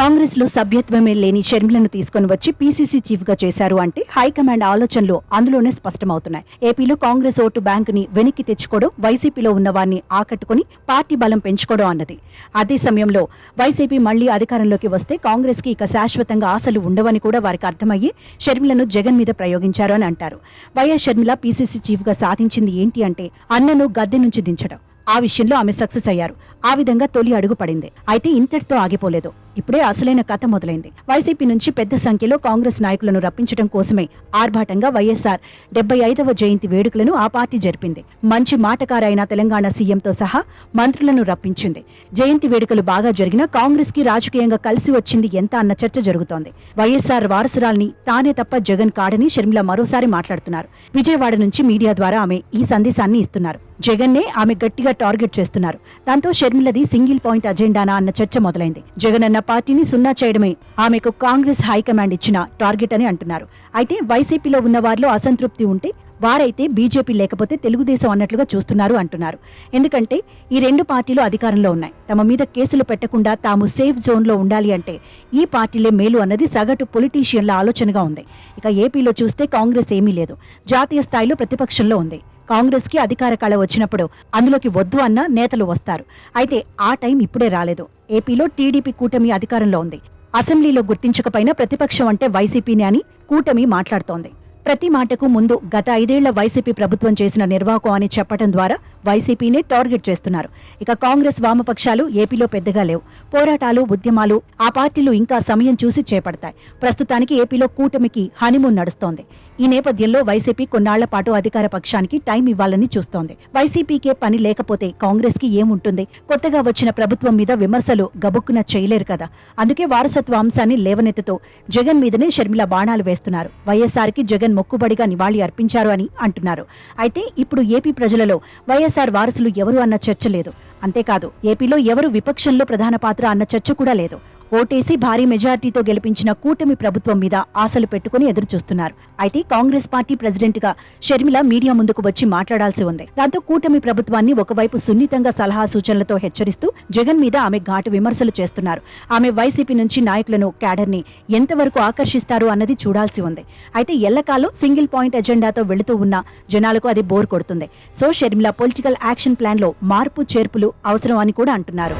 కాంగ్రెస్లో సభ్యత్వమే లేని షర్మిలను తీసుకొని వచ్చి పీసీసీ చీఫ్గా చేశారు అంటే హైకమాండ్ ఆలోచనలు అందులోనే స్పష్టమవుతున్నాయి. ఏపీలో కాంగ్రెస్ ఓటు బ్యాంక్ని వెనక్కి తెచ్చుకోవడం వైసీపీలో ఉన్న వారిని ఆకట్టుకుని పార్టీ బలం పెంచుకోవడం అన్నది. అదే సమయంలో వైసీపీ మళ్ళీ అధికారంలోకి వస్తే కాంగ్రెస్కి ఇక శాశ్వతంగా ఆశలు ఉండవని కూడా వారికి అర్థమయ్యి షర్మిలను జగన్ మీద ప్రయోగించారు అని అంటారు. వైఎస్ షర్మిల పీసీసీ చీఫ్గా సాధించింది ఏంటి అంటే అన్నను గద్దె నుంచి దించడం. ఆ విషయంలో ఆమె సక్సెస్ అయ్యారు. ఆ విధంగా తొలి అడుగు పడింది. అయితే ఇంతటితో ఆగిపోలేదు. ఇప్పుడే అసలైన కథ మొదలైంది. వైసీపీ నుంచి పెద్ద సంఖ్యలో కాంగ్రెస్ నాయకులను రప్పించడం కోసమే ఆర్భాటంగా వైఎస్ఆర్ డెబ్బై ఐదవ జయంతి వేడుకలను ఆ పార్టీ జరిపింది. మంచి మాటకారైన తెలంగాణ సీఎంతో సహా మంత్రులను రప్పించింది. జయంతి వేడుకలు బాగా జరిగినా కాంగ్రెస్కి రాజకీయంగా కలిసి వచ్చింది ఎంత అన్న చర్చ జరుగుతోంది. వైఎస్ఆర్ వారసురాల్ని తానే తప్ప జగన్ కాడని షర్మిల మరోసారి మాట్లాడుతున్నారు. విజయవాడ నుంచి మీడియా ద్వారా ఆమె ఈ సందేశాన్ని ఇస్తున్నారు. జగన్నే ఆమె గట్టిగా టార్గెట్ చేస్తున్నారు. దాంతో షర్మిలది సింగిల్ పాయింట్ అజెండానా అన్న చర్చ మొదలైంది. జగన్ అన్న పార్టీని సున్నా చేయడమే ఆమెకు కాంగ్రెస్ హైకమాండ్ ఇచ్చిన టార్గెట్ అని అంటున్నారు. అయితే వైసీపీలో ఉన్న వారిలో అసంతృప్తి ఉంటే వారైతే బీజేపీ లేకపోతే తెలుగుదేశం అన్నట్లుగా చూస్తున్నారు అంటున్నారు. ఎందుకంటే ఈ రెండు పార్టీలు అధికారంలో ఉన్నాయి. తమ మీద కేసులు పెట్టకుండా తాము సేఫ్ జోన్లో ఉండాలి అంటే ఈ పార్టీలే మేలు అన్నది సగటు పొలిటీషియన్ల ఆలోచనగా ఉంది. ఇక ఏపీలో చూస్తే కాంగ్రెస్ ఏమీ లేదు. జాతీయ స్థాయిలో ప్రతిపక్షంలో ఉంది. కాంగ్రెస్కి అధికార కళ వచ్చినప్పుడు. అందులోకి వద్దు అన్న నేతలు వస్తారు. అయితే ఆ టైం ఇప్పుడే రాలేదు. ఏపీలో టీడీపీ కూటమి అధికారంలో ఉంది. అసెంబ్లీలో గుర్తించకపోయినా ప్రతిపక్షం అంటే వైసీపీనే అని కూటమి మాట్లాడుతోంది. ప్రతి మాటకు ముందు గత ఐదేళ్ళ వైసీపీ ప్రభుత్వం చేసిన నిర్వాహకం అని చెప్పడం ద్వారా వైసీపీనే టార్గెట్ చేస్తున్నారు. ఇక కాంగ్రెస్ వామపక్షాలు ఏపీలో పెద్దగా లేవు. పోరాటాలు ఉద్యమాలు ఆ పార్టీలు ఇంకా సమయం చూసి చేపడతాయి. ప్రస్తుతానికి ఏపీలో కూటమికి హనీమూన్ నడుస్తోంది. ఈ నేపథ్యంలో వైసీపీ కొన్నాళ్ళ పాటు అధికార పక్షానికి టైం ఇవ్వాలని చూస్తోంది. వైసీపీకే పని లేకపోతే కాంగ్రెస్కి ఏముంటుంది? కొత్తగా వచ్చిన ప్రభుత్వం మీద విమర్శలు గబుక్కున చేయలేరు కదా. అందుకే వారసత్వ అంశాన్ని లేవనెత్తుతూ జగన్ మీదనే షర్మిల బాణాలు వేస్తున్నారు. వైఎస్ఆర్కి జగన్ మొక్కుబడిగా నివాళి అర్పించారు అని అంటున్నారు. అయితే ఇప్పుడు ఏపీ ప్రజలలో వైఎస్ఆర్ వారసులు ఎవరు అన్న చర్చ లేదు. అంతేకాదు ఏపీలో ఎవరు విపక్షంలో ప్రధాన పాత్ర అన్న చర్చ కూడా లేదు. ఓటేసి భారీ మెజార్టీతో గెలిపించిన కూటమి ప్రభుత్వం మీద ఆశలు పెట్టుకుని ఎదురుచూస్తున్నారు. అయితే కాంగ్రెస్ పార్టీ ప్రెసిడెంట్గా షర్మిల మీడియా ముందుకు వచ్చి మాట్లాడాల్సి ఉంది. దాంతో కూటమి ప్రభుత్వాన్ని ఒకవైపు సున్నితంగా సలహా సూచనలతో హెచ్చరిస్తూ జగన్ మీద ఆమె ఘాటు విమర్శలు చేస్తున్నారు. ఆమె వైసీపీ నుంచి నాయకులను క్యాడర్ని ఎంతవరకు ఆకర్షిస్తారు అన్నది చూడాల్సి ఉంది. అయితే ఎల్లకాలం సింగిల్ పాయింట్ ఎజెండాతో వెళుతూ ఉన్న జనాలకు అది బోర్ కొడుతుంది. సో షర్మిల పొలిటికల్ యాక్షన్ ప్లాన్లో మార్పు చేర్పులు అవసరం అని కూడా అంటున్నారు.